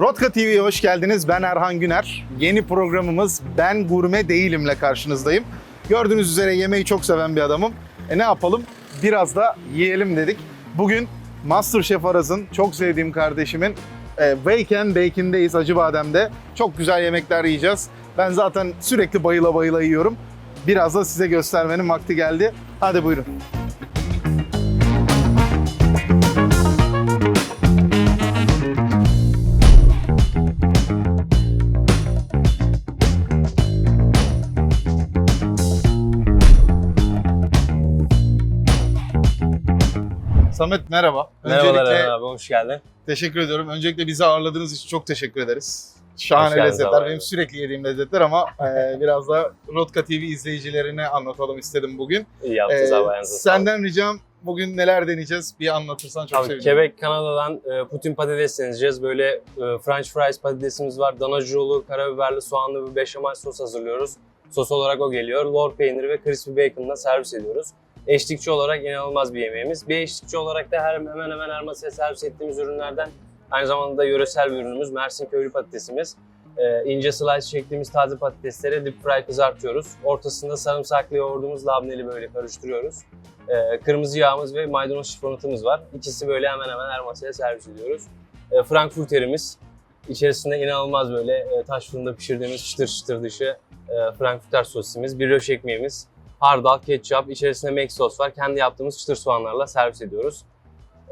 Rotka TV'ye hoş geldiniz. Ben Erhan Güner. Yeni programımız Ben Gurme Değilim'le karşınızdayım. Gördüğünüz üzere yemeği çok seven bir adamım. E ne yapalım? Biraz da yiyelim dedik. Bugün Masterchef Araz'ın çok sevdiğim kardeşimin e, Wake and Bacon'deyiz Acıbadem'de. Çok güzel yemekler yiyeceğiz. Ben zaten sürekli bayıla bayıla yiyorum. Biraz da size göstermenin vakti geldi. Hadi buyurun. Samet merhaba. Merhabalar Öncelikle Erhan abi, hoş geldin. Teşekkür ediyorum. Öncelikle bizi ağırladığınız için çok teşekkür ederiz. Şahane geldiniz lezzetler. abi. Benim sürekli yediğim lezzetler ama e, biraz da Rotka TV izleyicilerine anlatalım istedim bugün. İyi yaptınız E, abi, ayağınıza sağlık. senden ricam bugün neler deneyeceğiz bir anlatırsan çok Abi, sevinirim. Quebec, Kanada'dan e, Putin patates deneyeceğiz. Böyle e, French fries patatesimiz var. Danacolu, karabiberli, soğanlı bir beşamel sos hazırlıyoruz. Sos olarak o geliyor. Lor peyniri ve crispy bacon'la servis ediyoruz. Eşlikçi olarak inanılmaz bir yemeğimiz. Bir eşlikçi olarak da her, hemen hemen her masaya servis ettiğimiz ürünlerden aynı zamanda da yöresel bir ürünümüz. Mersin köylü patatesimiz. E, ince slice çektiğimiz taze patatesleri deep fry kızartıyoruz. Ortasında sarımsaklı yoğurdumuz labneli böyle karıştırıyoruz. Ee, kırmızı yağımız ve maydanoz şifonatımız var. İkisi böyle hemen hemen her masaya servis ediyoruz. Ee, Frankfurterimiz. içerisinde inanılmaz böyle e, taş fırında pişirdiğimiz çıtır çıtır dışı e, Frankfurter sosisimiz, bir röş ekmeğimiz, hardal, ketçap, içerisinde make sos var. Kendi yaptığımız çıtır soğanlarla servis ediyoruz.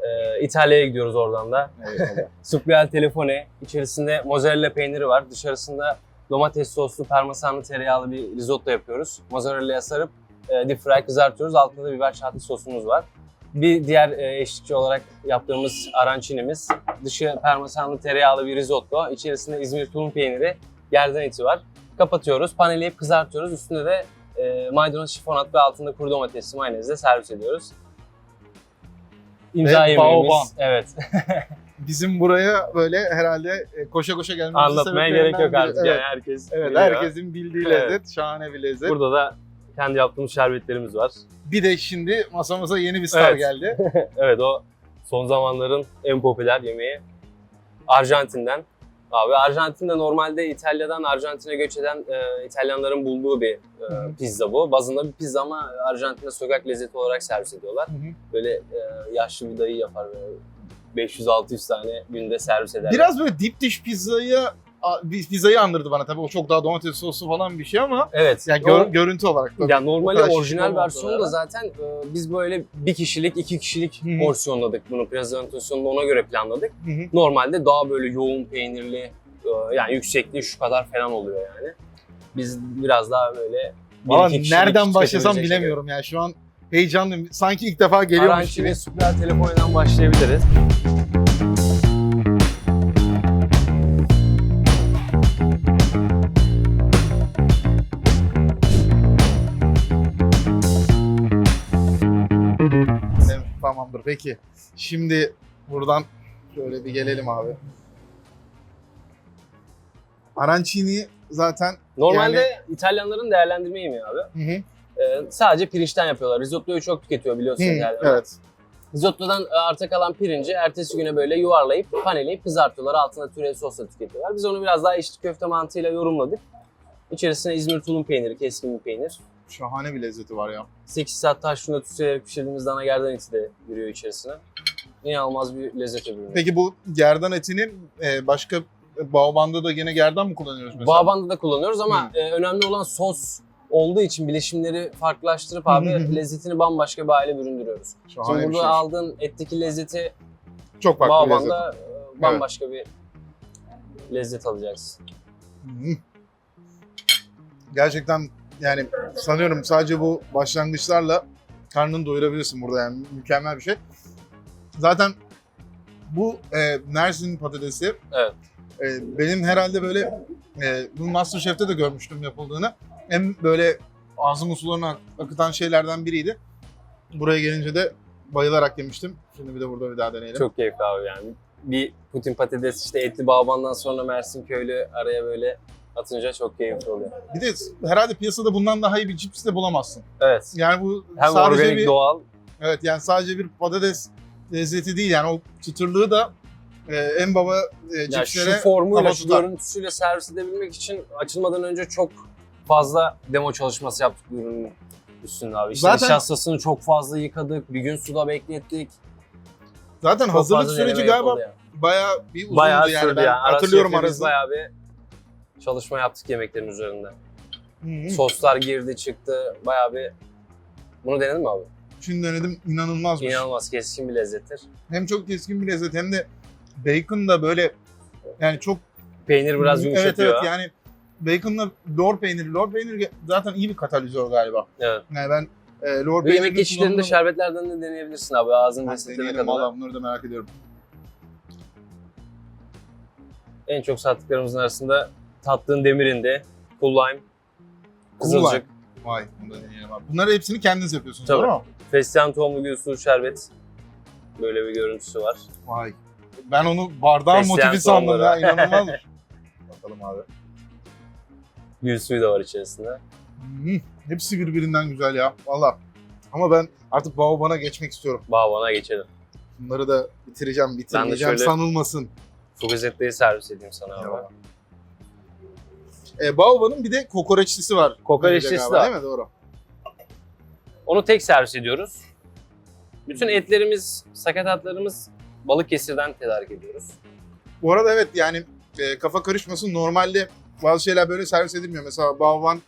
Ee, İtalya'ya gidiyoruz oradan da. Eyvallah. Suplial telefone, içerisinde mozzarella peyniri var. Dışarısında domates soslu parmesanlı tereyağlı bir risotto yapıyoruz. Mozzarella'ya sarıp e, deep fry kızartıyoruz. Altında da biber şahlı sosumuz var. Bir diğer e, eşlikçi olarak yaptığımız arancini'miz. Dışı parmesanlı tereyağlı bir risotto. İçerisinde İzmir tulum peyniri, gerdan eti var. Kapatıyoruz, paneleyip kızartıyoruz. Üstünde de e, maydanoz şifonat ve altında kuru domatesli mayonezle servis ediyoruz. İmza Ve yemeğimiz. Evet. Bizim buraya böyle herhalde e, koşa koşa gelmemizin Anlatmaya gerek yok artık biri. yani Evet, herkes evet biliyor. herkesin bildiği Evet. lezzet. Şahane bir lezzet. Burada da kendi yaptığımız şerbetlerimiz var. Bir de şimdi masamıza yeni bir star Evet. geldi. evet o son zamanların en popüler yemeği Arjantin'den. Abi Arjantin'de normalde İtalya'dan Arjantin'e göç eden e, İtalyanların bulduğu bir e, pizza bu. Bazında bir pizza ama Arjantin'de sokak lezzeti olarak servis ediyorlar. Hı hı. Böyle e, yaşlı bir dayı yapar böyle 500-600 tane günde servis eder. Biraz böyle dip dish pizzayı a- bir pizzayı andırdı bana tabii o çok daha domates soslu falan bir şey ama Evet. yani gör- görüntü olarak tabii. Ya normali O kadar orijinal versiyonu da. zaten e, biz böyle bir kişilik, iki kişilik Hı hı. porsiyonladık bunu. Prezentasyonunu ona göre planladık. Hı hı. Normalde daha böyle yoğun peynirli, e, yani yüksekliği şu kadar falan oluyor yani. Biz biraz daha böyle bir Valla iki kişilik nereden başlasam tüketebilecek bilemiyorum yani şu an heyecanlıyım. Sanki ilk defa geliyormuş Arancı gibi. ve Süper Telefon'dan başlayabiliriz. Tamamdır peki. Şimdi buradan şöyle bir gelelim abi. Arancini zaten Normalde İtalyanların değerlendirme yemeği abi. hı hı. E, sadece pirinçten yapıyorlar. Risottoyu çok tüketiyor biliyorsun Hı, İtalyanlar. evet. Risottodan e, arta kalan pirinci ertesi güne böyle yuvarlayıp paneleyip kızartıyorlar. Altına türev sosla tüketiyorlar. Biz onu biraz daha eşit köfte mantığıyla yorumladık. İçerisine İzmir tulum peyniri, keskin bir peynir. Şahane bir lezzeti var ya. 8 saat taşla tütsülerek pişirdiğimiz dana gerdan eti de giriyor içerisine. İnanılmaz bir lezzet ürünü. Peki bu gerdan etini e, başka Baoban'da da gene gerdan mı kullanıyoruz mesela? Bağbandı da kullanıyoruz ama e, önemli olan sos olduğu için bileşimleri farklılaştırıp abi lezzetini bambaşka bir hale büründürüyoruz. Şahane Şimdi burada şey. aldığın etteki lezzeti Çok farklı bir lezzet. Bağban'da e, bambaşka bir lezzet alacaksın. Gerçekten yani sanıyorum sadece bu başlangıçlarla karnını doyurabilirsin burada yani mükemmel bir şey. Zaten bu e, Mersin patatesi Evet. e, benim herhalde böyle e, bu Masterchef'te de görmüştüm yapıldığını. En böyle ağzımın sularını ak- akıtan şeylerden biriydi. Buraya gelince de bayılarak yemiştim. Şimdi bir de burada bir daha deneyelim. Çok keyifli abi yani. Bir Putin patates işte etli bağbandan sonra Mersin köylü araya böyle atınca çok keyifli oluyor. Bir de herhalde piyasada bundan daha iyi bir cips de bulamazsın. Evet. Yani bu Hem sadece organik bir doğal Evet yani sadece bir patates lezzeti değil yani o çıtırlığı da e, en baba e, Yani cipslere şu formuyla, şu görüntüsüyle servis edebilmek için açılmadan önce çok fazla demo çalışması yaptık ürünün üstünde abi. İşte Zaten- nişastasını çok fazla yıkadık, bir gün suda beklettik. Zaten Çok hazırlık süreci galiba yani. bayağı bir uzundu Bayağı yani. sürdü Ben yani. Hatırlıyorum şefle biz arası. Bayağı bir çalışma yaptık yemeklerin üzerinde. Hı. Soslar girdi çıktı, bayağı bir... Bunu denedin mi abi? Şimdi denedim inanılmazmış. İnanılmaz keskin bir lezzettir. Hem çok keskin bir lezzet hem de bacon da böyle yani çok Peynir biraz Evet yumuşatıyor. evet yani baconla lor peyniri. Lor peyniri zaten iyi bir katalizör galiba. Evet. Yani ben e, lor Bu yemek geçişlerinde şerbetlerden de deneyebilirsin abi ağzın Ben lezzetine deneyelim kadar. valla bunları da merak ediyorum. En çok sattıklarımızın arasında tattığın demirinde, cool lime, kızılcık, Vay bunu da deneyelim abi. Bunları hepsini kendiniz yapıyorsunuz Tabii. doğru mu? fesleğen tohumlu gül suyu şerbet. Böyle bir görüntüsü var. Vay. Ben onu bardağın Fesleğen motifi sandım ya tohumları. inanılmazmış. Bakalım abi. Gül suyu da var içerisinde. Hmm, hepsi birbirinden güzel ya valla. Ama ben artık Baoban'a geçmek istiyorum. Bağbana geçelim. Bunları da bitireceğim, bitirmeyeceğim şöyle- sanılmasın. Fugazetteyi servis edeyim sana abi. Eyvallah. E, Baoban'ın bir de kokoreçlisi var. Kokoreçlisi Galiba, var. Değil mi? Doğru. Onu tek servis ediyoruz. Bütün etlerimiz, sakatatlarımız Balıkesir'den tedarik ediyoruz. Bu arada evet yani e, kafa karışmasın. Normalde bazı şeyler böyle servis edilmiyor. Mesela Baoban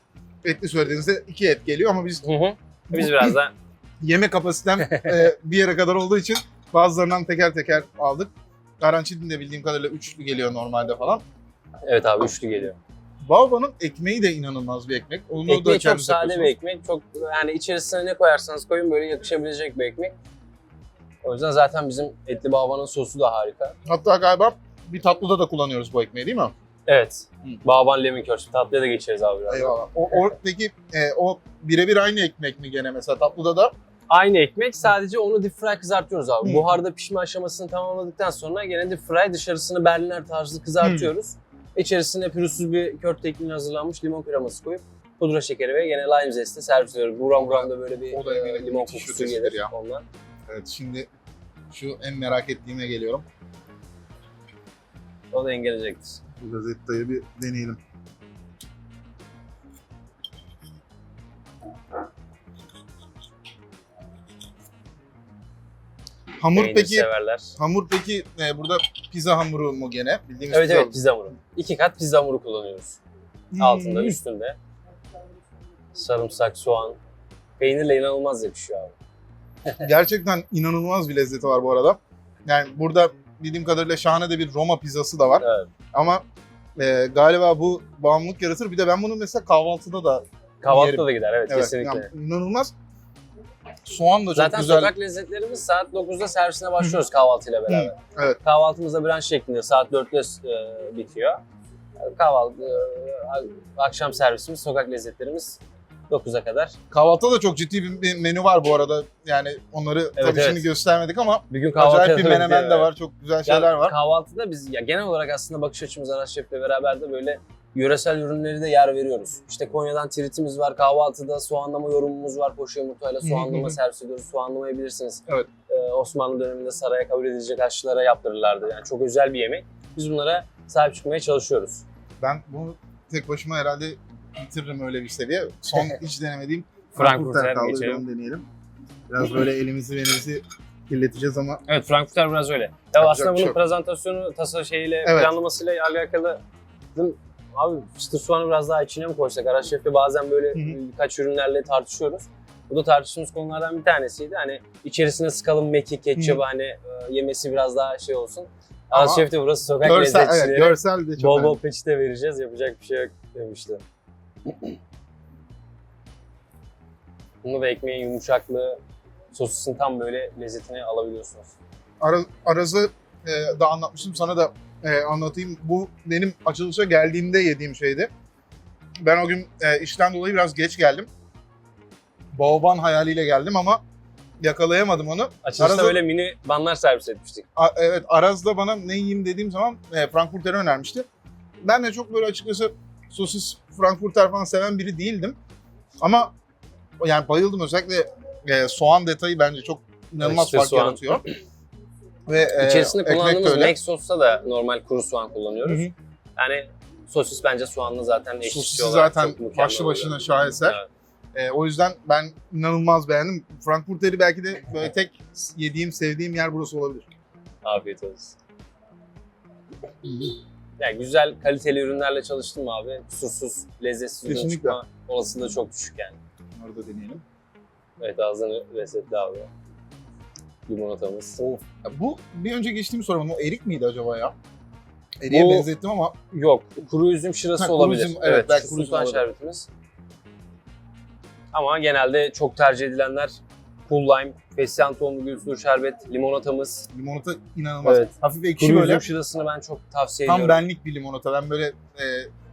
etli söylediğinizde iki et geliyor ama biz Hı hı. Biz biraz da yeme kapasitem e, bir yere kadar olduğu için bazılarından teker teker aldık. Garançidin de bildiğim kadarıyla üçlü geliyor normalde falan. evet abi üçlü geliyor. Baoban'ın ekmeği de inanılmaz bir ekmek. Onu da Ekmeği çok kendiniz sade bir yapıyorsunuz. ekmek. Çok yani içerisine ne koyarsanız koyun böyle yakışabilecek bir ekmek. O yüzden zaten bizim etli babanın sosu da harika. Hatta galiba bir tatlıda da kullanıyoruz bu ekmeği değil mi? Evet. Baban lemon körsü. Tatlıya da geçeriz abi biraz. Eyvallah. O, o, peki e, o birebir aynı ekmek mi gene mesela tatlıda da? Aynı ekmek sadece onu deep fry kızartıyoruz abi. Hı. Buharda pişme aşamasını tamamladıktan sonra gene deep fry dışarısını berliner tarzı kızartıyoruz. İçerisine pürüzsüz bir kört ekmeği hazırlanmış limon kreması koyup pudra şekeri ve gene lime zesti servis ediyoruz. Buram buram da böyle bir O da e, limon kokusu gelir ya. ondan. Evet şimdi şu en merak ettiğime geliyorum. O da engelecektir. Bu gazetayı bir deneyelim. Hamur Peynir peki severler. hamur peki e, burada pizza hamuru mu gene? Bildiğimiz Evet pizza evet pizza hamuru. İki kat pizza hamuru kullanıyoruz. Hmm. Altında üstünde. Sarımsak, soğan. Peynirle inanılmaz yakışıyor abi. Gerçekten inanılmaz bir lezzeti var bu arada. Yani burada bildiğim kadarıyla şahane de bir Roma pizzası da var. Evet. Ama e, galiba bu bağımlılık yaratır. Bir de ben bunu mesela kahvaltıda da Kahvaltıda da gider evet, evet, kesinlikle. yani inanılmaz. Soğan da çok Zaten güzel. sokak lezzetlerimiz saat 9'da servisine başlıyoruz kahvaltıyla beraber. evet. Kahvaltımız da branş şeklinde saat 4'te e, bitiyor. Kahvaltı, e, akşam servisimiz, sokak lezzetlerimiz 9'a kadar. Kahvaltıda da çok ciddi bir- menü var bu arada. Yani onları tabii evet. şimdi göstermedik ama Bir gün acayip bir menemen de evet. var. Çok güzel şeyler var. Kahvaltıda biz ya genel olarak aslında bakış açımız Aras Şef'le beraber de böyle yöresel ürünleri de yer veriyoruz. İşte Konya'dan tritimiz var, kahvaltıda soğanlama yorumumuz var. Poşe yumurtayla soğanlama servis ediyoruz. Soğanlamayı bilirsiniz. Evet. Ee, Osmanlı döneminde saraya kabul edilecek aşçılara yaptırırlardı. Yani çok özel bir yemek. Biz bunlara sahip çıkmaya çalışıyoruz. Ben bunu tek başıma herhalde bitiririm öyle bir seviye. Son hiç denemediğim Frankfurter kaldı. Onu deneyelim. Biraz böyle elimizi elimizi kirleteceğiz ama Evet Frankfurter biraz öyle. Ya Yapacak aslında bunun şey yok. prezentasyonu, tasa şeyiyle, Evet. planlamasıyla alakalı Abi çıtır soğanı biraz daha içine mi koysak? Araç Şef'le bazen böyle Hı hı. birkaç ürünlerle tartışıyoruz. Bu da tartıştığımız konulardan bir tanesiydi. Hani içerisine sıkalım mekik, ketçap hani e, yemesi biraz daha şey olsun. Ama Araç Şef de burası sokak görsel, lezzetçileri. evet, görsel de çok bol önemli. bol peçete vereceğiz. Yapacak bir şey yok demişti. Bunu ve ekmeğin yumuşaklığı, sosisin tam böyle lezzetini alabiliyorsunuz. Ara, Araz'ı e, da anlatmıştım sana da e, anlatayım. Bu benim açılışa geldiğimde yediğim şeydi. Ben o gün e, işten dolayı biraz geç geldim. Baoban hayaliyle geldim ama yakalayamadım onu. Açılışta Araz'ı- böyle mini banlar servis etmiştik. A- evet Araz da bana ne yiyeyim dediğim zaman e, Frankfurter'i önermişti. Ben de çok böyle açıkçası sosis Frankfurter falan seven biri değildim. Ama yani bayıldım özellikle e, soğan detayı bence çok inanılmaz İşte fark soğan. yaratıyor. Ve e, İçerisinde de kullandığımız. Mac sos'ta da normal kuru soğan kullanıyoruz. Hı hı. Yani sosis bence soğanlı zaten eşitçi Sosisi olarak zaten başlı oluyor. başına şaheser. Evet. E, o yüzden ben inanılmaz beğendim. Frankfurter'i belki de böyle tek yediğim, sevdiğim yer burası olabilir. Afiyet olsun. Yani güzel kaliteli ürünlerle çalıştım abi? Kusursuz, lezzetsiz ürün çıkma olasılığı çok düşük yani. Bunları da deneyelim. Evet ağzını lezzetli abi. Limonatamız. Of. Ya bu bir önce geçtiğimi soramadım. O erik miydi acaba ya? Eriğe Bu- benzettim ama Yok, kuru üzüm şırası Ha, kuru olabilir. üzüm, evet, belki kuru üzüm sultan olabilir. şerbetimiz. Ama genelde çok tercih edilenler Cool Lime, fesleğen tohumlu gülsü şerbet, limonatamız. limonata inanılmaz. Evet. Hafif ekşi Kuru böyle. üzüm şırasını ben çok tavsiye Tam ediyorum. benlik bir limonata. Ben böyle e,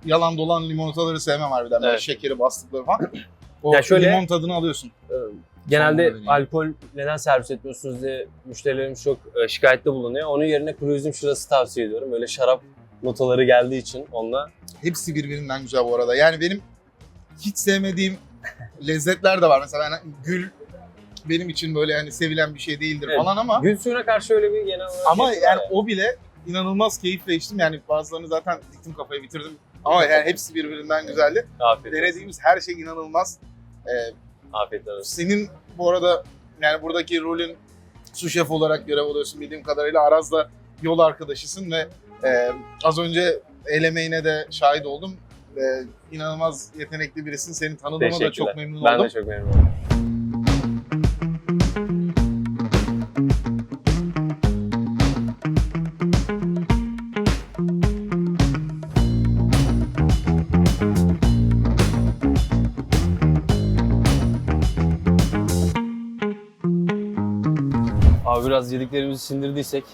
yalan dolan limonataları sevmem harbiden. Böyle Evet. şekeri bastıkları falan. O Ya şöyle- limon tadını alıyorsun. Genelde alkol neden servis etmiyorsunuz diye müşterilerimiz çok e, şikayette bulunuyor. Onun yerine kuru üzüm şırası tavsiye ediyorum. Böyle şarap notaları geldiği için onunla. Hepsi birbirinden güzel bu arada. Yani benim hiç sevmediğim lezzetler de var. Mesela ben gül benim için böyle yani sevilen bir şey değildir Evet. falan ama Gül suyuna karşı öyle bir genel olarak ama yapı var yani o bile inanılmaz keyifle içtim. Yani bazılarını zaten diktim kafaya bitirdim. Ama yani hepsi birbirinden güzeldi. Afiyet. Denediğimiz her şey inanılmaz. Ee, Afiyet olsun. senin bu arada yani buradaki rolün su şef olarak görev alıyorsun bildiğim kadarıyla. Araz'la yol arkadaşısın ve e, az önce el emeğine de şahit oldum. E, inanılmaz yetenekli birisin. Seni tanıdığıma da çok memnun Ben oldum. de çok memnun oldum. Abi biraz yediklerimizi sindirdiysek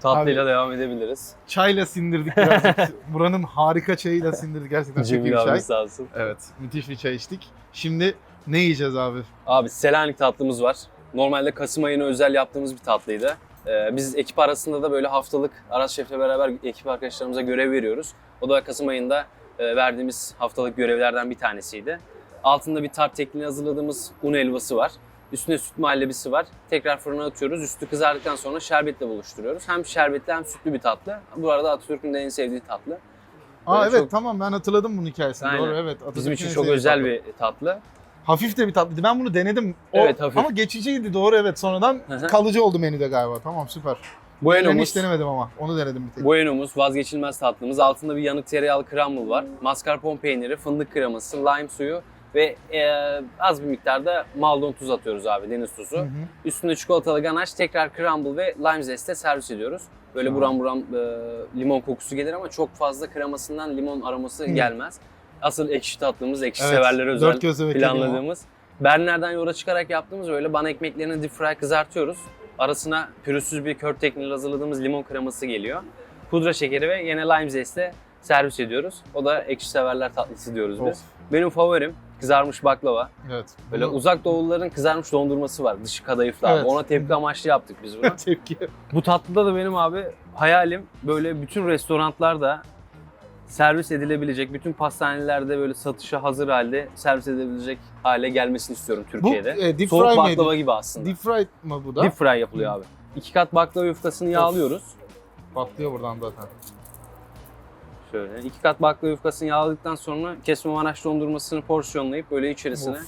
tatlıyla devam edebiliriz. Çayla sindirdik birazcık. Buranın harika çayıyla sindirdik. Gerçekten çok iyi bir Cemil çay. abi sağ olsun. Evet, müthiş bir çay içtik. Şimdi ne yiyeceğiz abi? Abi Selanik tatlımız var. Normalde Kasım ayına özel yaptığımız bir tatlıydı. Ee, biz ekip arasında da böyle haftalık Aras Şef'le beraber ekip arkadaşlarımıza görev veriyoruz. O da Kasım ayında e, verdiğimiz haftalık görevlerden bir tanesiydi. Altında bir tart tekniği hazırladığımız un helvası var. Üstüne süt muhallebisi var. Tekrar fırına atıyoruz. Üstü kızardıktan sonra şerbetle buluşturuyoruz. Hem şerbetli hem sütlü bir tatlı. Bu arada Atatürk'ün de en sevdiği tatlı. Aa Böyle evet çok- tamam ben hatırladım bunun hikayesini. Aynen. Doğru evet. Bizim Atatürk'ün için en çok özel tatlı. bir tatlı. Hafif de bir tatlıydı. Ben bunu denedim. O, Evet, hafif. Ama geçiciydi doğru evet. Sonradan kalıcı oldu menüde galiba. Tamam süper. Ben Bueno'muz, hiç denemedim ama. Onu denedim bir tek. Bueno'muz vazgeçilmez tatlımız. Altında bir yanık tereyağlı crumble var. Mascarpone peyniri, fındık kreması, lime suyu ve e, az bir miktarda maldon tuz atıyoruz abi, deniz tuzu. Hı hı. Üstünde çikolatalı ganaş, tekrar crumble ve lime zeste servis ediyoruz. Böyle buram buram e, limon kokusu gelir ama çok fazla kremasından limon aroması Hı. gelmez. Asıl ekşi tatlımız, ekşi Evet, severlere özel planladığımız. Berliner'den yola çıkarak yaptığımız böyle bana ekmeklerini deep fry kızartıyoruz. Arasına pürüzsüz bir kör tekniğiyle hazırladığımız limon kreması geliyor. Pudra şekeri ve yine lime zestle servis ediyoruz. O da ekşi severler tatlısı diyoruz biz. Of. Benim favorim kızarmış baklava. Evet. Böyle Bunu- uzak doğuluların kızarmış dondurması var. Dışı kadayıflı abi. Evet. Ona tepki amaçlı yaptık biz bunu. tepki. Bu tatlıda da benim abi hayalim böyle bütün restoranlarda servis edilebilecek, bütün pastanelerde böyle satışa hazır halde servis edilebilecek hale gelmesini istiyorum Bu Türkiye'de. e, deep Soğuk fry baklava miydi? gibi aslında. Deep fried mı bu da? Deep fry yapılıyor abi. İki kat baklava yufkasını yağlıyoruz. Patlıyor buradan zaten. Şöyle iki kat baklava yufkasını yağladıktan sonra kesme manaş dondurmasını porsiyonlayıp böyle içerisine Of.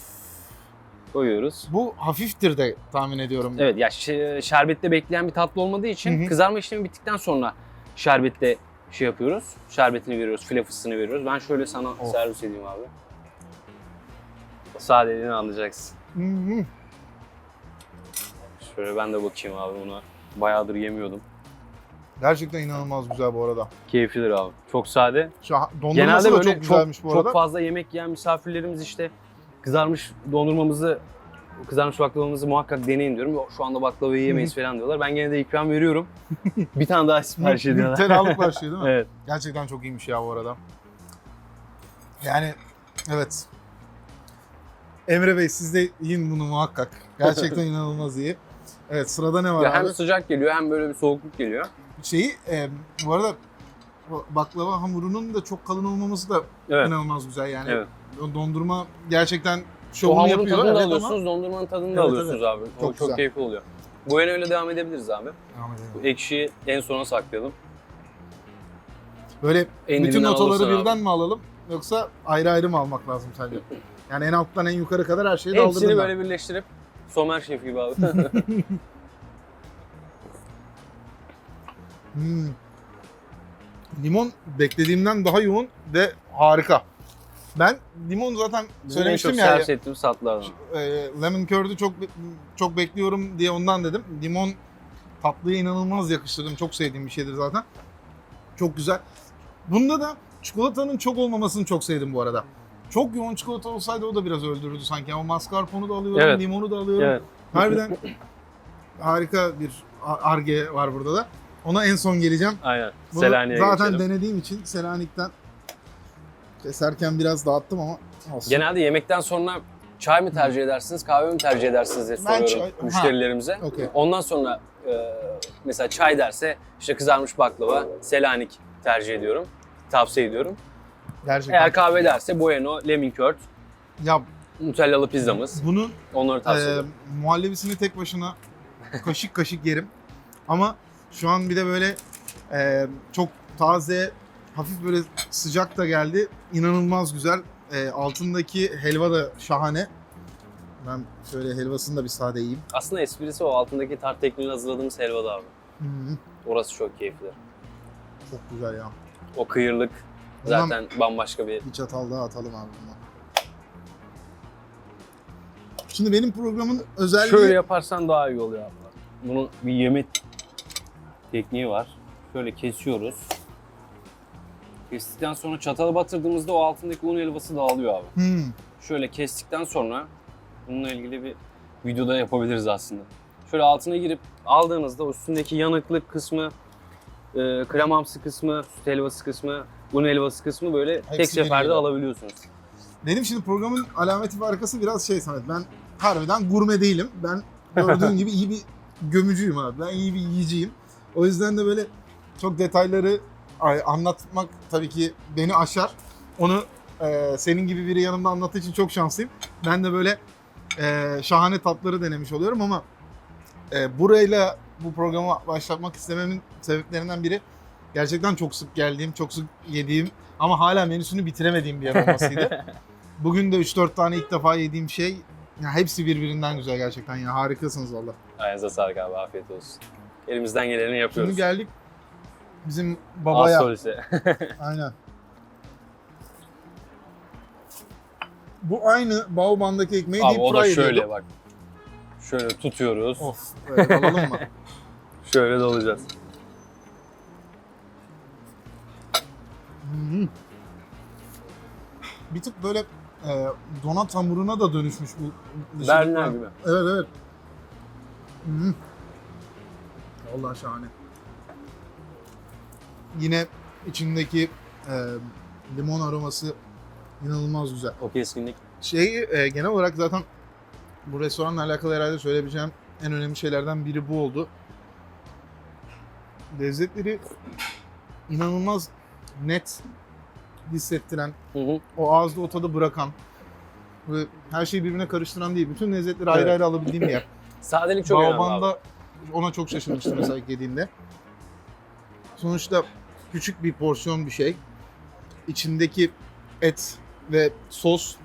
koyuyoruz. Bu hafiftir de tahmin ediyorum. Evet ya ş- şerbette bekleyen bir tatlı olmadığı için Hı hı. kızarma işlemi bittikten sonra şerbette şey yapıyoruz. Şerbetini veriyoruz, file fıstığını veriyoruz. Ben şöyle sana Of. servis edeyim abi. Sadeliğini anlayacaksın. Hı hı. Şöyle ben de bakayım abi buna. Bayağıdır yemiyordum. Gerçekten inanılmaz güzel bu arada. Keyiflidir abi. Çok sade. Şu an- dondurması Genelde da böyle çok çok, güzelmiş bu çok arada. fazla yemek yiyen misafirlerimiz işte kızarmış dondurmamızı, kızarmış baklavamızı muhakkak deneyin diyorum. Şu anda baklavayı yemeyiz falan diyorlar. Ben gene de ikram veriyorum. bir tane daha sipariş ediyorlar. Tenalık başlıyor değil mi? evet. Gerçekten çok iyiymiş ya bu arada. Yani evet. Emre Bey siz de yiyin bunu muhakkak. Gerçekten inanılmaz iyi. Evet sırada ne var Ya abi? hem sıcak geliyor hem böyle bir soğukluk geliyor. Şeyi e, bu arada bu baklava hamurunun da çok kalın olmaması da Evet. inanılmaz güzel yani. Evet. Dondurma gerçekten O şovunu hamurun yapıyor. tadını da evet alıyorsunuz, ama dondurmanın tadını Evet, da alıyorsunuz abi. O Çok çok, güzel. keyifli oluyor. Bueno ile devam edebiliriz abi. Devam edelim. Bu ekşiyi en sona saklayalım. Böyle En bütün notaları birden mi alalım yoksa ayrı ayrı mı almak lazım sence? Yani en alttan en yukarı kadar her şeyi Hepsini daldırdın da. böyle birleştirip Somer Şef gibi abi. Hmm. Limon beklediğimden daha yoğun ve harika. Ben limon zaten söylemiştim çok ya. servis ettiğimiz tatlılardan. e, lemon curd'ü çok çok bekliyorum diye ondan dedim. Limon tatlıya inanılmaz yakıştırdım. Çok sevdiğim bir şeydir zaten. Çok güzel. Bunda da çikolatanın çok olmamasını çok sevdim bu arada. Çok yoğun çikolata olsaydı o da biraz öldürürdü sanki. Ama mascarpone'u da alıyorum, Evet. limonu da alıyorum. Evet. Harbiden harika bir arge var burada da. Ona en son geleceğim. Aynen. Bunu Selanik'e zaten geçelim. denediğim için Selanik'ten keserken biraz dağıttım ama olsun. Genelde yemekten sonra çay mı tercih edersiniz, kahve mi tercih edersiniz diye Ben soruyorum çay- müşterilerimize. Okey. Ondan sonra e, mesela çay derse işte kızarmış baklava, Selanik tercih ediyorum. Tavsiye ediyorum. Gerçekten. Eğer kahve derse Bueno, Lemon Curd, Ya Nutellalı pizzamız. bunun Onları tavsiye e, ediyorum. muhallebisini tek başına kaşık kaşık yerim. Ama şu an bir de böyle e, çok taze, hafif böyle sıcak da geldi. İnanılmaz güzel. E, altındaki helva da şahane. Ben şöyle helvasını da bir sade yiyeyim. Aslında esprisi o altındaki tart tekniğiyle hazırladığımız helva da abi. Hı hı. Orası çok keyifli. Çok güzel ya. O kıyırlık Bundan zaten bambaşka bir bir çatal daha atalım abi bundan. Şimdi benim programın özelliği... Şöyle yaparsan daha iyi oluyor abla. Bunun bir yemek tekniği var. Şöyle kesiyoruz. Kestikten sonra çatala batırdığımızda o altındaki un helvası dağılıyor abi. Hmm. Şöyle kestikten sonra bununla ilgili bir videoda yapabiliriz aslında. Şöyle altına girip aldığınızda üstündeki yanıklık kısmı, e, kremamsı kısmı, süt helvası kısmı, un helvası kısmı böyle tek Hepsi seferde geliyor. alabiliyorsunuz. Benim şimdi programın alameti farkası biraz şey Samet. Ben harbiden gurme değilim. Ben gördüğün gibi iyi bir gömücüyüm abi. Ben iyi bir yiyiciyim. O yüzden de böyle çok detayları ay- anlatmak tabii ki beni aşar. Onu e, senin gibi biri yanımda anlattığı için çok şanslıyım. Ben de böyle e, şahane tatları denemiş oluyorum ama e, burayla bu programı başlatmak istememin sebeplerinden biri gerçekten çok sık geldiğim, çok sık yediğim ama hala menüsünü bitiremediğim bir yer olmasıydı. Bugün de 3-4 tane ilk defa yediğim şey ya hepsi birbirinden güzel gerçekten ya harikasınız valla. Ayağınıza sağlık abi afiyet olsun. Elimizden geleni yapıyoruz. Şimdi geldik bizim babaya. solise. Aynen. Bu aynı Baoban'daki ekmeği Abi deep o da fry şöyle bak. Şöyle tutuyoruz. Of böyle alalım mı? Şöyle dolacağız. Hı hı. Bir tık böyle e, donat hamuruna da dönüşmüş bu. Berliner gibi. Evet evet. Hı. Vallahi şahane. Yine içindeki e, limon aroması inanılmaz güzel. O keskinlik. Şey e, genel olarak zaten bu restoranla alakalı herhalde söyleyebileceğim en önemli şeylerden biri bu oldu. Lezzetleri inanılmaz net hissettiren, Hı hı. o ağızda o tadı bırakan ve her şeyi birbirine karıştıran değil. Bütün lezzetleri ayrı Evet. ayrı alabildiğim bir yer. Sadelik çok önemli abi. Ona çok şaşırmıştım mesela yediğimde. Sonuçta küçük bir porsiyon bir şey. İçindeki et ve sos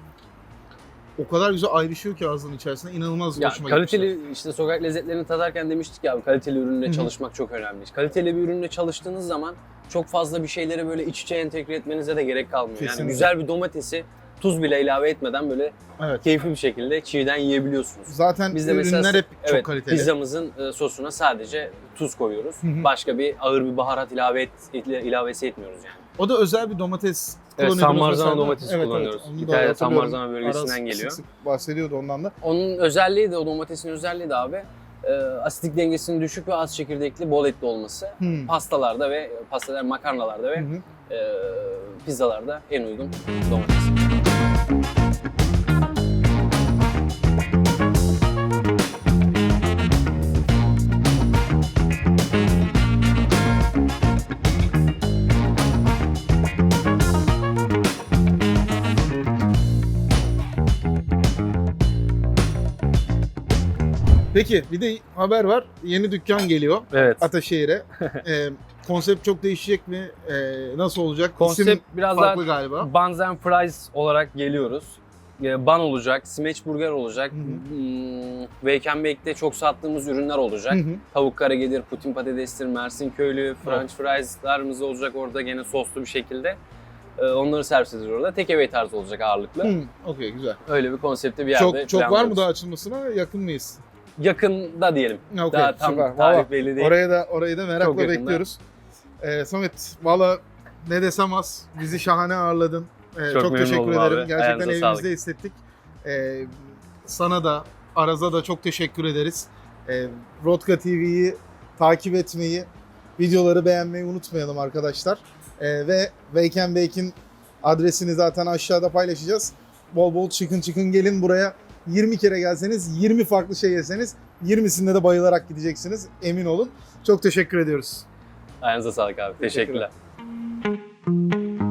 o kadar güzel ayrışıyor ki ağzının içerisinde. İnanılmaz Ya hoşuma kaliteli işte sokak lezzetlerini tadarken demiştik ya abi kaliteli ürünle Hı hı. çalışmak çok önemli. Kaliteli bir ürünle çalıştığınız zaman çok fazla bir şeyleri böyle iç içe entegre etmenize de gerek kalmıyor. Kesinlikle. Yani güzel bir domatesi tuz bile ilave etmeden böyle Evet. keyifli bir şekilde çiğden yiyebiliyorsunuz. Zaten Biz de mesela ürünler hep çok evet, kaliteli. pizzamızın e, sosuna sadece tuz koyuyoruz. Hı hı. Başka bir ağır bir baharat ilave et, ilavesi etmiyoruz yani. O da özel bir domates Evet, kullanıyordunuz San Marzano mesela. domates Evet, evet. kullanıyoruz. Onu da San hatırlıyorum. Marzano bölgesinden Aras geliyor. Sık sık bahsediyordu ondan da. Onun özelliği de o domatesin özelliği de abi e, asidik dengesinin düşük ve az çekirdekli bol etli olması. Hmm. Pastalarda ve pastalar makarnalarda ve Hı hı. e, pizzalarda en uygun domates. Peki bir de haber var. Yeni dükkan geliyor Evet. Ataşehir'e. Ee, konsept çok değişecek mi? Ee, nasıl olacak? Konsept İsim biraz farklı daha galiba. Buns and Fries olarak geliyoruz. Ee, Ban olacak, smash burger olacak, Hı hı. hmm, Wake and Bake'de çok sattığımız ürünler olacak. Hı hı. Tavuk karagedir, Putin patatestir, Mersin köylü, French fries'larımız olacak orada gene soslu bir şekilde. Onları servis edeceğiz orada. Take away tarzı olacak ağırlıklı. Hı, Okey güzel. Öyle bir konsepte bir yerde Çok çok var mı planlıyoruz. daha açılmasına? Yakın mıyız? Yakında diyelim. Okey, Daha tam süper. tarih Valla belli değil. Oraya da orayı da merakla Çok yakında. bekliyoruz. Ee, Samet valla ne desem az. Bizi şahane ağırladın. Ee, çok Çok memnun teşekkür oldum ederim. abi. Gerçekten Ayağınıza evimizde sağlık. hissettik. Ee, sana da Araz'a da çok teşekkür ederiz. Ee, Rodka TV'yi takip etmeyi, videoları beğenmeyi unutmayalım arkadaşlar. Ee, ve Wake Bake'in adresini zaten aşağıda paylaşacağız. Bol bol çıkın çıkın gelin buraya. 20 kere gelseniz, 20 farklı şey yeseniz 20'sinde de bayılarak gideceksiniz. Emin olun. Çok teşekkür ediyoruz. Ayağınıza sağlık abi. Teşekkürler. Teşekkürler.